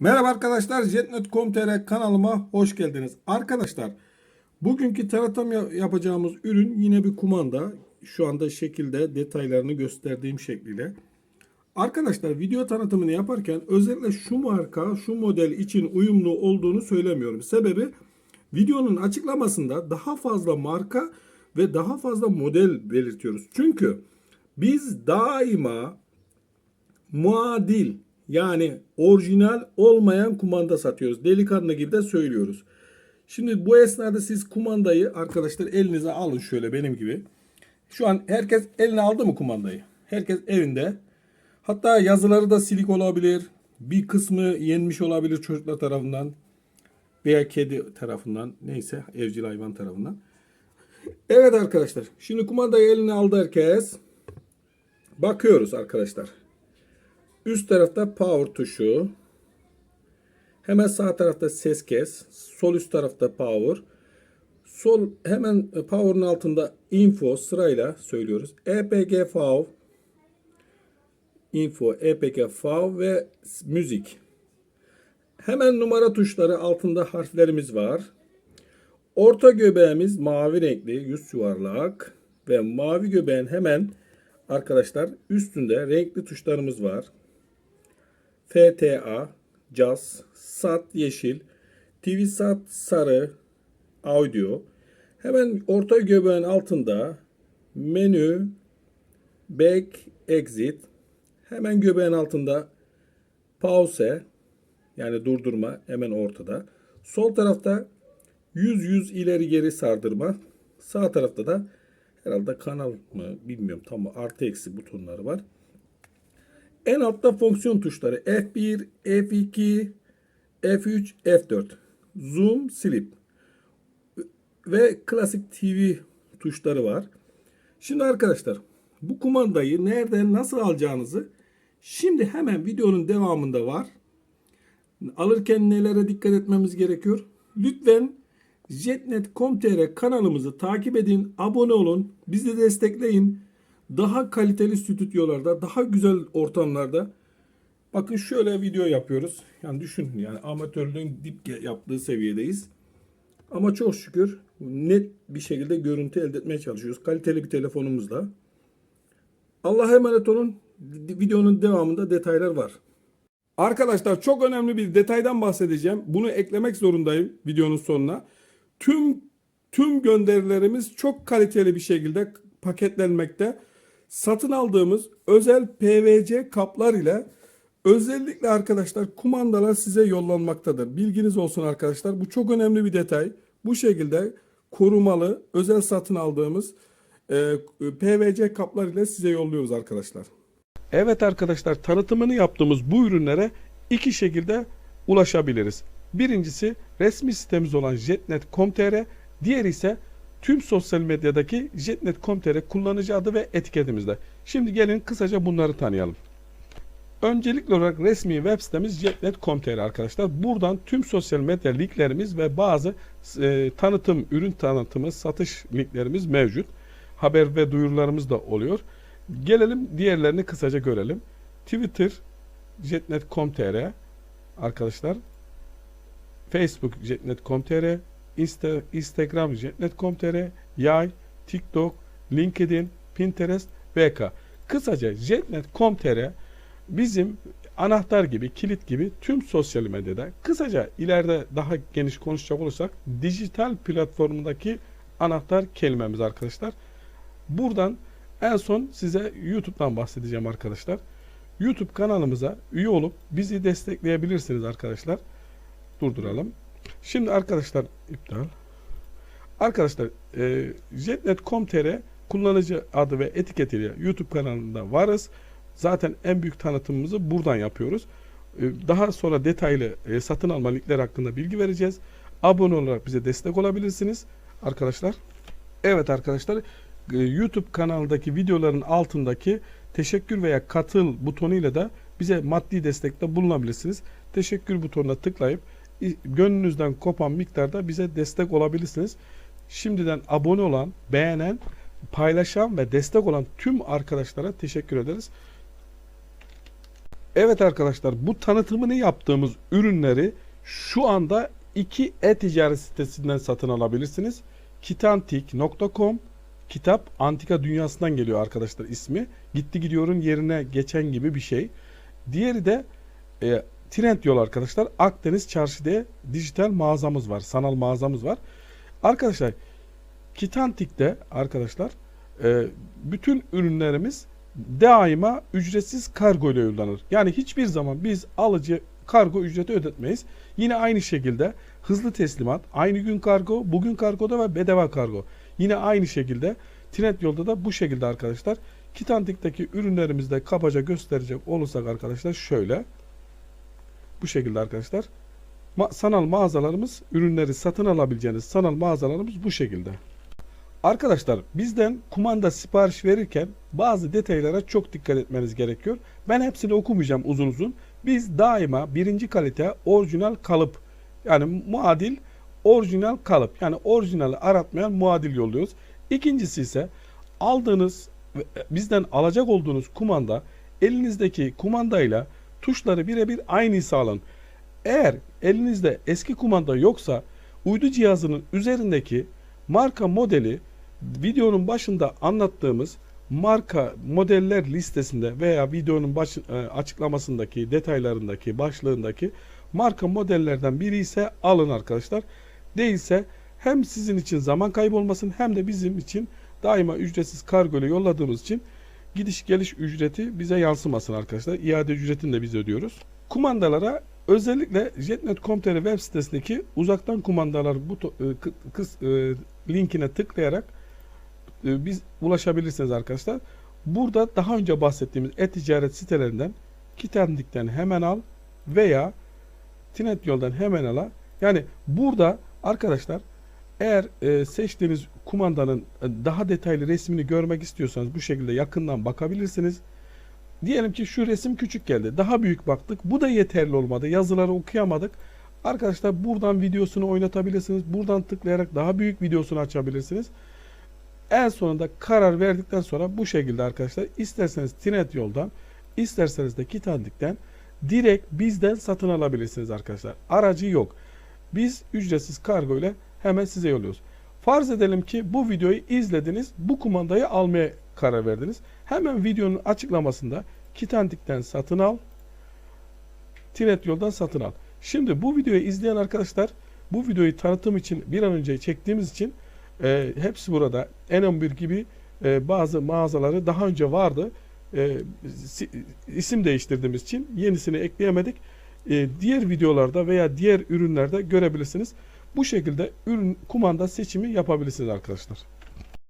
Merhaba arkadaşlar, Jetnet.com.tr kanalıma hoş geldiniz. Arkadaşlar, bugünkü tanıtım ya- yapacağımız ürün yine bir kumanda. Şu anda şekilde detaylarını gösterdiğim şekliyle. Arkadaşlar video tanıtımını yaparken özellikle şu marka, şu model için uyumlu olduğunu söylemiyorum. Sebebi videonun açıklamasında daha fazla marka ve daha fazla model belirtiyoruz. Çünkü biz daima muadil yani orijinal olmayan kumanda satıyoruz. Delikanlı gibi de söylüyoruz. Şimdi bu esnada siz kumandayı arkadaşlar elinize alın şöyle benim gibi. Şu an herkes eline aldı mı kumandayı? Herkes evinde. Hatta yazıları da silik olabilir. Bir kısmı yenmiş olabilir çocuklar tarafından veya kedi tarafından neyse evcil hayvan tarafından. Evet arkadaşlar. Şimdi kumandayı eline aldı herkes. Bakıyoruz arkadaşlar. Üst tarafta power tuşu. Hemen sağ tarafta ses kes. Sol üst tarafta power. Sol hemen power'ın altında info sırayla söylüyoruz. EPG FAV info EPG FAV ve müzik. Hemen numara tuşları altında harflerimiz var. Orta göbeğimiz mavi renkli yüz yuvarlak ve mavi göbeğin hemen arkadaşlar üstünde renkli tuşlarımız var. FTA, Jazz, SAT yeşil, TV SAT sarı, audio. Hemen orta göbeğin altında menü, back, exit. Hemen göbeğin altında pause yani durdurma hemen ortada. Sol tarafta 100 100 ileri geri sardırma. Sağ tarafta da herhalde kanal mı bilmiyorum tam artı eksi butonları var. En altta fonksiyon tuşları F1, F2, F3, F4. Zoom, Slip. Ve klasik TV tuşları var. Şimdi arkadaşlar bu kumandayı nereden nasıl alacağınızı şimdi hemen videonun devamında var. Alırken nelere dikkat etmemiz gerekiyor? Lütfen jetnet.com.tr kanalımızı takip edin, abone olun, bizi destekleyin. Daha kaliteli stüdyolarda, daha güzel ortamlarda. Bakın şöyle video yapıyoruz. Yani düşünün yani amatörlüğün dip yaptığı seviyedeyiz. Ama çok şükür net bir şekilde görüntü elde etmeye çalışıyoruz. Kaliteli bir telefonumuzla. Allah'a emanet olun. Videonun devamında detaylar var. Arkadaşlar çok önemli bir detaydan bahsedeceğim. Bunu eklemek zorundayım videonun sonuna. Tüm tüm gönderilerimiz çok kaliteli bir şekilde paketlenmekte. Satın aldığımız özel PVC kaplar ile özellikle arkadaşlar kumandalar size yollanmaktadır. Bilginiz olsun arkadaşlar. Bu çok önemli bir detay. Bu şekilde korumalı özel satın aldığımız e, PVC kaplar ile size yolluyoruz arkadaşlar. Evet arkadaşlar tanıtımını yaptığımız bu ürünlere iki şekilde ulaşabiliriz. Birincisi resmi sitemiz olan jetnet.com.tr, diğeri ise tüm sosyal medyadaki jetnet.com.tr kullanıcı adı ve etiketimizde. Şimdi gelin kısaca bunları tanıyalım. Öncelikli olarak resmi web sitemiz jetnet.com.tr arkadaşlar. Buradan tüm sosyal medya linklerimiz ve bazı e, tanıtım, ürün tanıtımı, satış linklerimiz mevcut. Haber ve duyurularımız da oluyor. Gelelim diğerlerini kısaca görelim. Twitter jetnet.com.tr arkadaşlar. Facebook jetnet.com.tr Insta, Instagram jetnet.com.tr Yay, TikTok, LinkedIn, Pinterest, VK. Kısaca jetnet.com.tr bizim anahtar gibi, kilit gibi tüm sosyal medyada kısaca ileride daha geniş konuşacak olursak dijital platformundaki anahtar kelimemiz arkadaşlar. Buradan en son size YouTube'dan bahsedeceğim arkadaşlar. YouTube kanalımıza üye olup bizi destekleyebilirsiniz arkadaşlar. Durduralım. Şimdi arkadaşlar iptal. Arkadaşlar e, jetnet.com.tr kullanıcı adı ve etiketiyle YouTube kanalında varız. Zaten en büyük tanıtımımızı buradan yapıyoruz. E, daha sonra detaylı e, satın alma linkleri hakkında bilgi vereceğiz. Abone olarak bize destek olabilirsiniz arkadaşlar. Evet arkadaşlar e, YouTube kanalındaki videoların altındaki teşekkür veya katıl butonuyla da bize maddi destekte bulunabilirsiniz. Teşekkür butonuna tıklayıp gönlünüzden kopan miktarda bize destek olabilirsiniz. Şimdiden abone olan, beğenen, paylaşan ve destek olan tüm arkadaşlara teşekkür ederiz. Evet arkadaşlar bu tanıtımını yaptığımız ürünleri şu anda iki e-ticaret sitesinden satın alabilirsiniz. Kitantik.com Kitap Antika Dünyası'ndan geliyor arkadaşlar ismi. Gitti gidiyorun yerine geçen gibi bir şey. Diğeri de e, Trendyol arkadaşlar. Akdeniz Çarşı diye dijital mağazamız var. Sanal mağazamız var. Arkadaşlar Kitantik'te arkadaşlar e, bütün ürünlerimiz daima ücretsiz kargo ile yollanır. Yani hiçbir zaman biz alıcı kargo ücreti ödetmeyiz. Yine aynı şekilde hızlı teslimat, aynı gün kargo, bugün kargoda ve bedava kargo. Yine aynı şekilde Trendyol'da da bu şekilde arkadaşlar. Kitantik'teki ürünlerimizde kabaca gösterecek olursak arkadaşlar şöyle. Bu şekilde arkadaşlar. Ma- sanal mağazalarımız, ürünleri satın alabileceğiniz sanal mağazalarımız bu şekilde. Arkadaşlar bizden kumanda sipariş verirken bazı detaylara çok dikkat etmeniz gerekiyor. Ben hepsini okumayacağım uzun uzun. Biz daima birinci kalite orijinal kalıp yani muadil orijinal kalıp yani orijinali aratmayan muadil yolluyoruz. İkincisi ise aldığınız ve bizden alacak olduğunuz kumanda elinizdeki kumandayla tuşları birebir aynı sağlanın. Eğer elinizde eski kumanda yoksa uydu cihazının üzerindeki marka modeli videonun başında anlattığımız marka modeller listesinde veya videonun baş, e, açıklamasındaki detaylarındaki başlığındaki marka modellerden biri ise alın arkadaşlar. Değilse hem sizin için zaman kaybı olmasın hem de bizim için daima ücretsiz kargo ile yolladığımız için gidiş geliş ücreti bize yansımasın arkadaşlar. İade ücretini de biz ödüyoruz. Kumandalara özellikle jetnet.com.tr web sitesindeki uzaktan kumandalar bu kıs, e, linkine tıklayarak e, biz ulaşabilirsiniz arkadaşlar. Burada daha önce bahsettiğimiz e-ticaret sitelerinden Kitendik'ten hemen al veya Tinet yoldan hemen ala. Yani burada arkadaşlar eğer e, seçtiğiniz kumandanın e, daha detaylı resmini görmek istiyorsanız bu şekilde yakından bakabilirsiniz. Diyelim ki şu resim küçük geldi. Daha büyük baktık. Bu da yeterli olmadı. Yazıları okuyamadık. Arkadaşlar buradan videosunu oynatabilirsiniz. Buradan tıklayarak daha büyük videosunu açabilirsiniz. En sonunda karar verdikten sonra bu şekilde arkadaşlar isterseniz Tinet yoldan isterseniz de Kitandik'ten direkt bizden satın alabilirsiniz arkadaşlar. Aracı yok. Biz ücretsiz kargo ile hemen size yolluyoruz. Farz edelim ki bu videoyu izlediniz. Bu kumandayı almaya karar verdiniz. Hemen videonun açıklamasında Kitandik'ten satın al. Tinet yoldan satın al. Şimdi bu videoyu izleyen arkadaşlar bu videoyu tanıtım için bir an önce çektiğimiz için e, hepsi burada N11 gibi e, bazı mağazaları daha önce vardı. E, si- isim değiştirdiğimiz için yenisini ekleyemedik. E, diğer videolarda veya diğer ürünlerde görebilirsiniz. Bu şekilde ürün kumanda seçimi yapabilirsiniz arkadaşlar.